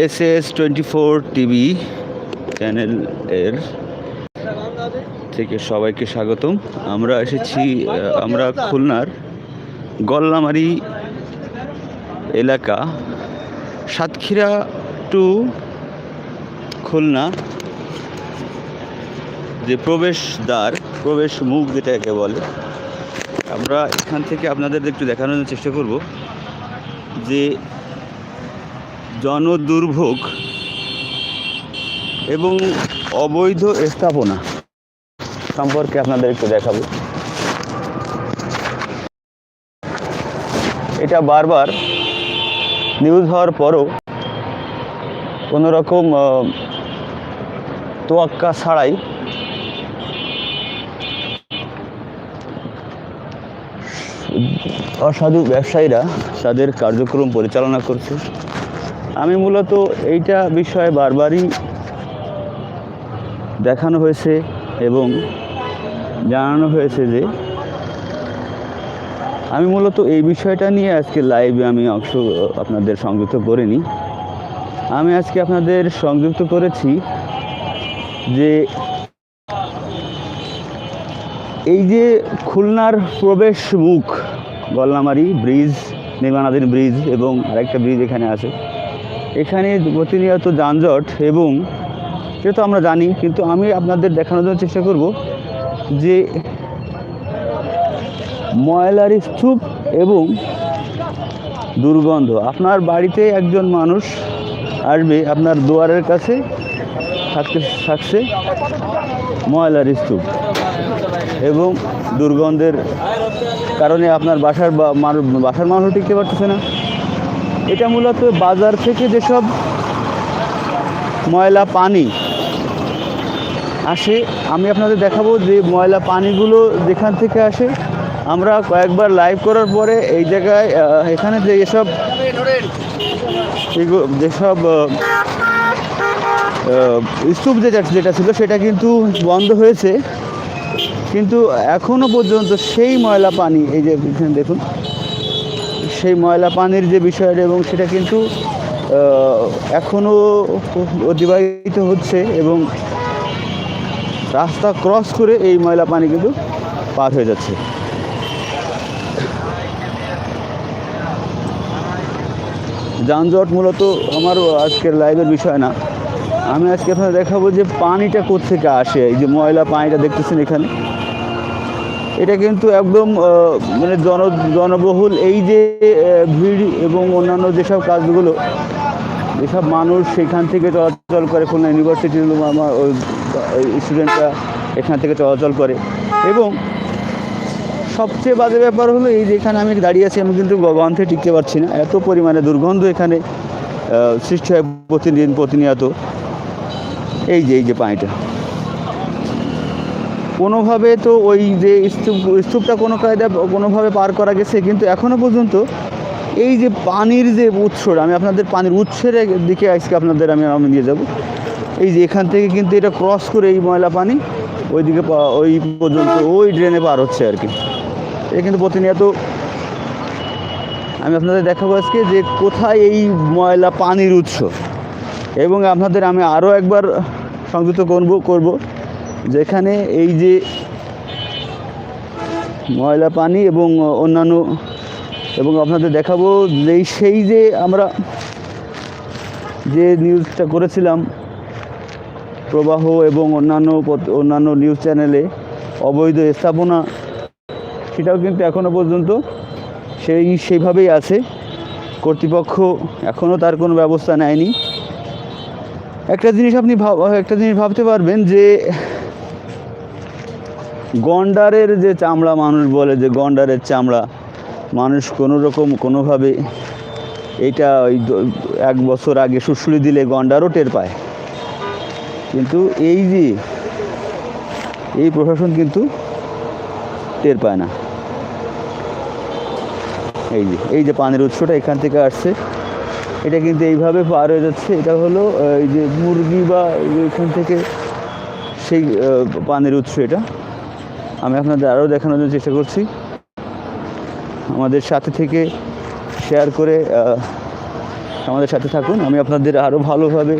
S S twenty four TV channel এর থেকে সবাইকে স্বাগতম। আমরা এসেছি আমরা খুলনার গল্লামারি এলাকা, সাতক্ষীরা টু খুলনা, যে প্রবেশদ্বার, প্রবেশ মুখ যেটাকে বলে। আমরা এখান থেকে আপনাদের একটু দেখানোর চেষ্টা করব যে জনদুর্ভোগ এবং অবৈধ স্থাপনা সম্পর্কে আপনাদের একটু দেখাবো। এটা বারবার নিউজ হওয়ার পরও কোনো রকম তোয়াক্কা ছাড়াই অসাধু ব্যবসায়ীরা তাদের কার্যক্রম পরিচালনা করছে। আমি মূলত এইটা বিষয়ে বারবারই দেখানো হয়েছে এবং জানানো হয়েছে যে আমি মূলত এই বিষয়টা নিয়ে আজকে লাইভে আমি অংশ, আপনাদের সংযুক্ত করিনি। আমি আজকে আপনাদের সংযুক্ত করেছি যে এই যে খুলনার প্রবেশ মুখ, গলনামারি ব্রিজ, নির্মাণাধীন ব্রিজ এবং আরেকটা ব্রিজ এখানে আছে। এখানে প্রতিনিয়ত যানজট এবং সেটা তো আমরা জানি, কিন্তু আমি আপনাদের দেখানোর জন্য চেষ্টা করব যে ময়লার স্তূপ এবং দুর্গন্ধ। আপনার বাড়িতে একজন মানুষ আসবে, আপনার দুয়ারের কাছে থাকতে থাকছে ময়লার স্তূপ এবং দুর্গন্ধের কারণে আপনার বাসার বাসার মানুষ টিকতে পারতেছে না। এটা মূলত বাজার থেকে যেসব ময়লা পানি আসে, আমি আপনাদের দেখাবো যে ময়লা পানিগুলো যেখান থেকে আসে। আমরা কয়েকবার লাইভ করার পরে এই জায়গায় এখানে যে এসব যেসব স্তূপ যেটা যেটা ছিল সেটা কিন্তু বন্ধ হয়েছে। কিন্তু এখনও পর্যন্ত সেই ময়লা পানি, এই যে দেখুন সেই ময়লা পানির যে বিষয়টা এবং সেটা কিন্তু এখনও অতিবাহিত হচ্ছে এবং রাস্তা ক্রস করে এই ময়লা পানি কিন্তু পার হয়ে যাচ্ছে। যানজট মূলত আমার আজকের লাইভের বিষয় না। আমি আজকে আপনাদের দেখাবো যে পানিটা কোত্থেকে আসে, এই যে ময়লা পানিটা দেখতেছেন এখানে। এটা কিন্তু একদম মানে জন, জনবহুল এই যে ভিড় এবং অন্যান্য যেসব কাজগুলো, যেসব মানুষ সেখান থেকে চলাচল করে, খুলনা ইউনিভার্সিটির স্টুডেন্টরা এখান থেকে চলাচল করে। এবং সবচেয়ে বাজে ব্যাপার হলো এই যে এখানে আমি দাঁড়িয়ে আছি, আমি কিন্তু গ- গন্ধে টিকতে পারছি না। এত পরিমাণে দুর্গন্ধ এখানে সৃষ্টি হয় প্রতিদিন প্রতিনিয়ত। এই যে এই যে পানিটা। কোনোভাবে তো ওই যে স্তূপ, স্তূপটা কোনো কায়দা কোনোভাবে পার করা গেছে, কিন্তু এখনও পর্যন্ত এই যে পানির যে উৎসটা আমি আপনাদের পানির উৎসের দিকে আজকে আপনাদের আমি আমি নিয়ে যাব। এই যে এখান থেকে কিন্তু এটা ক্রস করে এই ময়লা পানি ওইদিকে ওই পর্যন্ত ওই ড্রেনে পার হচ্ছে আর কি। এটা কিন্তু প্রতিনিয়ত আমি আপনাদের দেখাবো আজকে যে কোথায় এই ময়লা পানির উৎস। এবং আপনাদের আমি আরও একবার সংযুক্ত করব করব। যেখানে এই যে ময়লা পানি এবং অন্যান্য এবং আপনাদের দেখাবো এই সেই যে আমরা যে নিউজটা করেছিলাম প্রবাহ এবং অন্যান্য অন্যান্য নিউজ চ্যানেলে অবৈধ স্থাপনা, সেটাও কিন্তু এখনও পর্যন্ত সেই সেইভাবেই আছে। কর্তৃপক্ষ এখনও তার কোনো ব্যবস্থা নেয়নি। একটা জিনিস আপনি ভাব একটা জিনিস ভাবতে পারবেন যে গন্ডারের যে চামড়া মানুষ বলে যে গন্ডারের চামড়া, মানুষ কোনো রকম কোনোভাবে এটা ওই এক বছর আগে শুশুলি দিলে গন্ডারও টের পায়। কিন্তু এই যে এই প্রশাসন কিন্তু টের পায় না। এই যে এই যে পানির উৎসটা এখান থেকে আসছে। এটা কিন্তু এইভাবে পার হয়ে যাচ্ছে। এটা হলো এই যে মুরগি বা এখান থেকে সেই পানির উৎস এটা। আপনাদের আরও দেখানোর জন্য চেষ্টা করছি। আমাদের সাথে থেকে শেয়ার করে আমাদের সাথে থাকুন। আমি আপনাদের আরও ভালোভাবে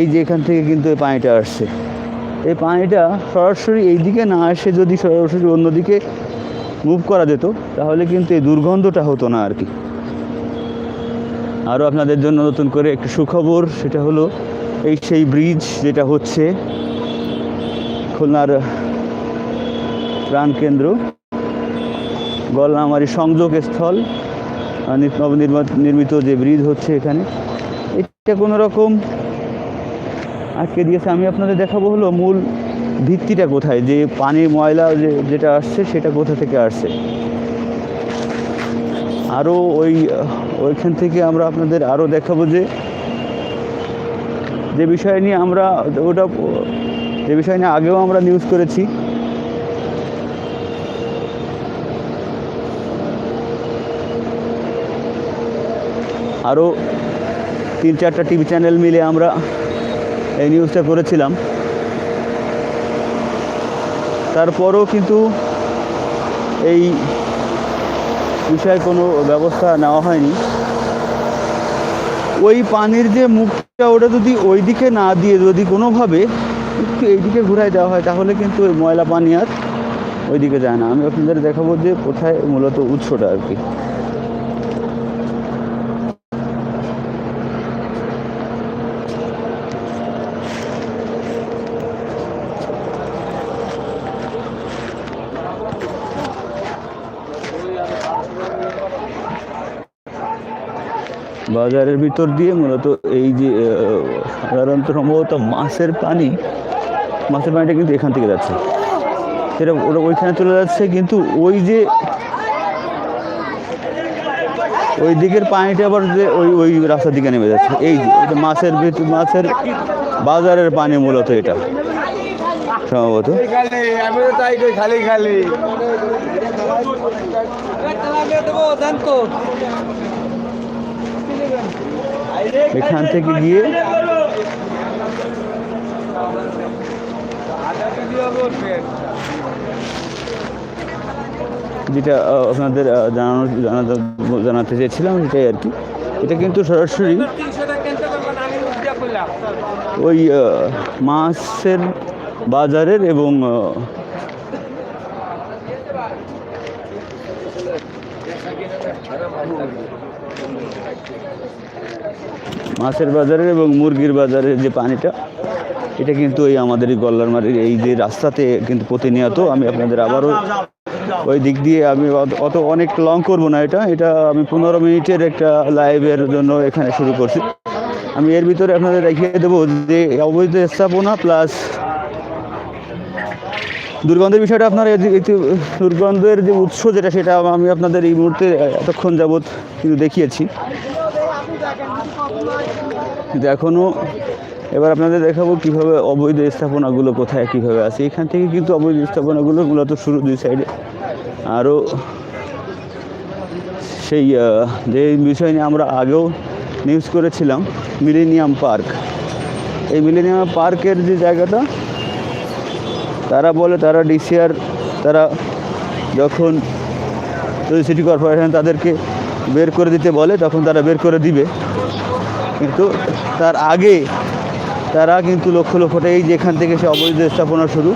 এই যে এখান থেকে কিন্তু এই পানিটা আসছে। এই পানিটা সরাসরি এই দিকে না এসে যদি সরাসরি অন্যদিকে মুভ করা যেত, তাহলে কিন্তু এই দুর্গন্ধটা হতো না আর কি আরও আপনাদের জন্য নতুন করে একটু সুখবর, সেটা হলো এই সেই ব্রিজ যেটা হচ্ছে, খুলনার প্রাণকেন্দ্র গলনামারি সংযোগ স্থল নবনির্মিত নির্মিত যে ব্রিজ হচ্ছে এখানে। এটা কোনো রকম আটকে দিয়েছে। আমি আপনাদের দেখাবো হলো মূল ভিত্তিটা কোথায়, যে পানির ময়লা যে যেটা আসছে সেটা কোথা থেকে আসছে। আরও ওই, ওইখান থেকে আমরা আপনাদের আরও দেখাবো যে যে বিষয় নিয়ে আমরা ওটা যে বিষয় নিয়ে আগেও আমরা নিউজ করেছি। আরও তিন চারটা টিভি চ্যানেল মিলে আমরা এই নিউজটা করেছিলাম। তারপরও কিন্তু এই বিষয়ে কোনো ব্যবস্থা নেওয়া হয়নি। ওই পানির যে মুখটা, ওটা যদি ওই দিকে না দিয়ে যদি কোনোভাবে একটু এইদিকে ঘুরাই দেওয়া হয়, তাহলে কিন্তু ওই ময়লা পানি আর ওইদিকে যায় না। আমি আপনাদের দেখাবো যে কোথায় মূলত উৎসটা আর কি। বাজারের ভিতর দিয়ে মূলত এই যে সাধারণত সম্ভবত মাছের পানি মাছের পানিটা কিন্তু এখান থেকে যাচ্ছে। সেটা ওটা ওইখানে চলে যাচ্ছে কিন্তু ওই যে ওই দিকের পানিটা আবার যে ওই ওই রাস্তার দিকে নেমে যাচ্ছে। এই যে মাছের ভিতর মাছের বাজারের পানি মূলত এটা সম্ভবত। খালি খালি এখান থেকে গিয়ে যেটা আপনাদের জানানো জানাতে চেয়েছিলাম সেটাই আর কি, এটা কিন্তু সরাসরি ওই মাছের বাজারের এবং মাছের বাজারের এবং মুরগির বাজারের যে পানিটা, এটা কিন্তু এই আমাদের এই গল্লারমারির এই যে রাস্তাতে কিন্তু প্রতিনিয়ত আমি আপনাদের আবারও ওই দিক দিয়ে আমি অত- অনেক লং করব না এটা। এটা আমি পনেরো মিনিটের একটা লাইভের জন্য এখানে শুরু করছি। আমি এর ভিতরে আপনাদের দেখিয়ে দেবো যে অবৈধ স্থাপনা প্লাস দুর্গন্ধের বিষয়টা আপনার দুর্গন্ধের যে উৎস যেটা, সেটা আমি আপনাদের এই মুহূর্তে এতক্ষণ যাবৎ কিন্তু দেখিয়েছি। কিন্তু এখনও এবার আপনাদের দেখাবো কীভাবে অবৈধ স্থাপনাগুলো কোথায়, কীভাবে আছে। এখান থেকে কিন্তু অবৈধ স্থাপনাগুলো মূলত শুরু দুই সাইডে। আরও সেই যে বিষয় নিয়ে আমরা আগেও নিউজ করেছিলাম মিলেনিয়াম পার্ক এই মিলেনিয়াম পার্কের যে জায়গাটা, তারা বলে তারা ডিসিআর তারা যখন সিটি কর্পোরেশন তাদেরকে বের করে দিতে বলে, তখন তারা বের করে দিবে। কিন্তু তার আগে তারা কিন্তু লক্ষ লক্ষ টাকা এই যে এখান থেকে সে অবৈধ স্থাপনা শুরু।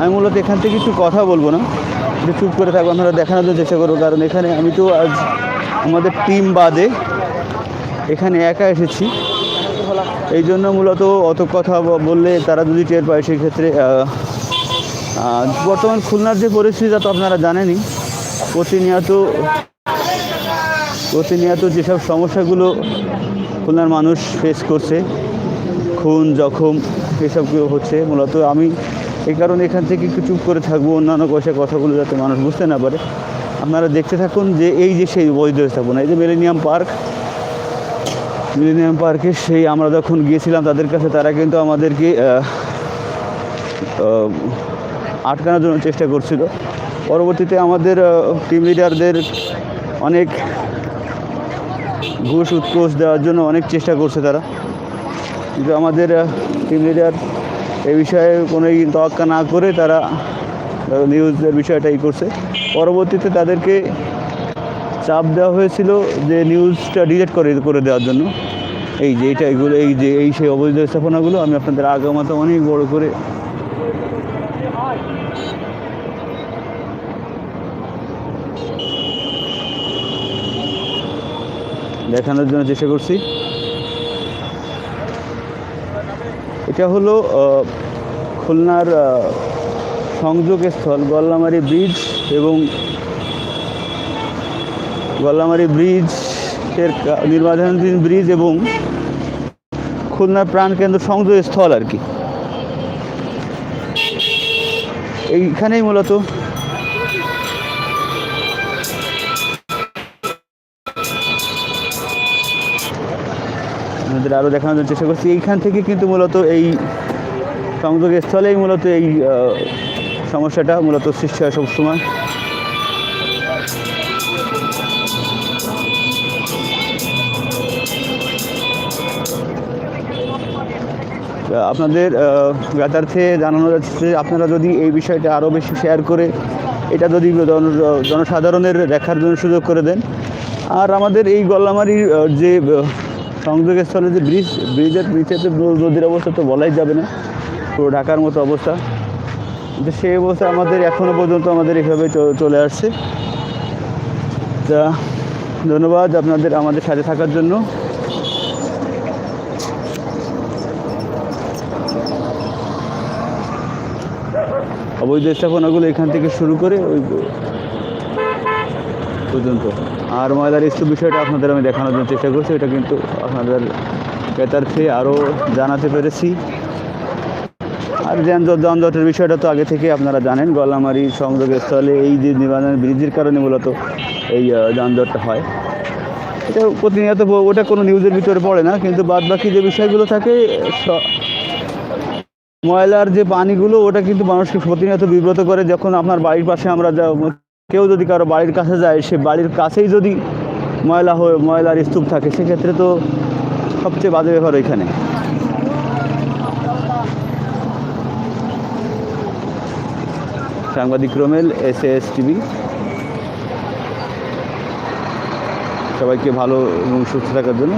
আমি মূলত এখান থেকে কিছু কথা বলব না। একটু চুপ করে থাকব আপনারা দেখানোর জন্য চেষ্টা করব। কারণ এখানে আমি তো আজ আমাদের টিম বাদে এখানে একা এসেছি। এই জন্য মূলত অত কথা বললে তারা যদি টের পায়, সেক্ষেত্রে বর্তমান খুলনার যে পরিস্থিতি তা তো আপনারা জানেনই। প্রতিনিয়ত প্রতিনিয়ত যেসব সমস্যাগুলো খুলনার মানুষ ফেস করছে, খুন, জখম এসবগুলো হচ্ছে মূলত। আমি এই কারণে এখান থেকে একটু চুপ করে থাকব, অন্যান্য কষে কথাগুলো যাতে মানুষ বুঝতে না পারে। আপনারা দেখতে থাকুন যে এই যে সেই বৈধ স্থাপনা, এই যে মিলেনিয়াম পার্ক মিলেনিয়াম পার্কে সেই আমরা যখন গিয়েছিলাম তাদের কাছে, তারা কিন্তু আমাদেরকে আটকানোর জন্য চেষ্টা করছিল। পরবর্তীতে আমাদের টিম লিডারদের অনেক ঘুষ উৎকোষ দেওয়ার জন্য অনেক চেষ্টা করছে তারা। কিন্তু আমাদের টিম লিডার এই বিষয়ে কোনো তোয়াক্কা না করে তারা নিউজের বিষয়টাই করছে। পরবর্তীতে তাদেরকে চাপ দেওয়া হয়েছিল যে নিউজটা ডিলিট করে করে দেওয়ার জন্য। এই যে এটা এগুলো, এই যে, এই সেই অবৈধ স্থাপনাগুলো আমি আপনাদের আগামাতে অনেক বড় করে দেখানোর জন্য চেষ্টা করছি। এটা হলো খুলনার আহ, সংযোগস্থল গল্লামারি ব্রিজ এবং গল্লামারি ব্রিজের নির্মাণাধীন ব্রিজ এবং খুলনার প্রাণকেন্দ্র সংযোগস্থল আর কি। এইখানেই মূলত আমাদের আরও দেখানোর চেষ্টা করছি। এইখান থেকে কিন্তু মূলত এই সংযোগস্থলেই মূলত এই সমস্যাটা মূলত সৃষ্টি হয় সবসময় আপনাদের জ্ঞাতার্থে জানানো যাচ্ছে আপনারা যদি এই বিষয়টা আরও বেশি শেয়ার করে এটা যদি জনসাধারণের দেখার জন্য সুযোগ করে দেন। আর আমাদের এই গল্লামারির যে আহ, সংযোগস্থলে যে ব্রিজ ব্রিজের নিচে তো নদীর অবস্থা তো বলাই যাবে না। পুরো ঢাকার মতো অবস্থা। কিন্তু সেই অবস্থা আমাদের এখনও পর্যন্ত আমাদের এভাবে চলে আসছে। তা ধন্যবাদ আপনাদের আমাদের সাথে থাকার জন্য। অবৈধ স্থাপনাগুলো এখান থেকে শুরু করে ওই পর্যন্ত। আর ময়লার স্তূপ বিষয়টা আপনাদের আমি দেখানোর জন্য চেষ্টা করছি, এটা কিন্তু আপনাদের ক্রেতার্থে আরও জানাতে পেরেছি। আর যানজট, যানজটের বিষয়টা তো আগে থেকে আপনারা জানেন, গলামারি সংযোগের স্থলে এই যে নির্মাণ ব্রিজের কারণে মূলত এই যানজটটা হয়। এটা প্রতিনিয়ত ওটা কোনো নিউজের ভিতরে পড়ে না, কিন্তু বাদ বাকি যে বিষয়গুলো থাকে ময়লার যে পানিগুলো, ওটা কিন্তু মানুষকে প্রতিনিয়ত বিব্রত করে, যখন আপনার বাড়ির পাশে আমরা যা কেউ যদি কারও বাড়ির কাছে যায়, সে বাড়ির কাছেই যদি ময়লা হয়ে, ময়লার স্তূপ থাকে, সেক্ষেত্রে তো সবচেয়ে বাজে ব্যাপার ওইখানে। সাংবাদিক রোমেল, এস এস টিভি। সবাইকে ভালো এবং সুস্থ থাকার জন্য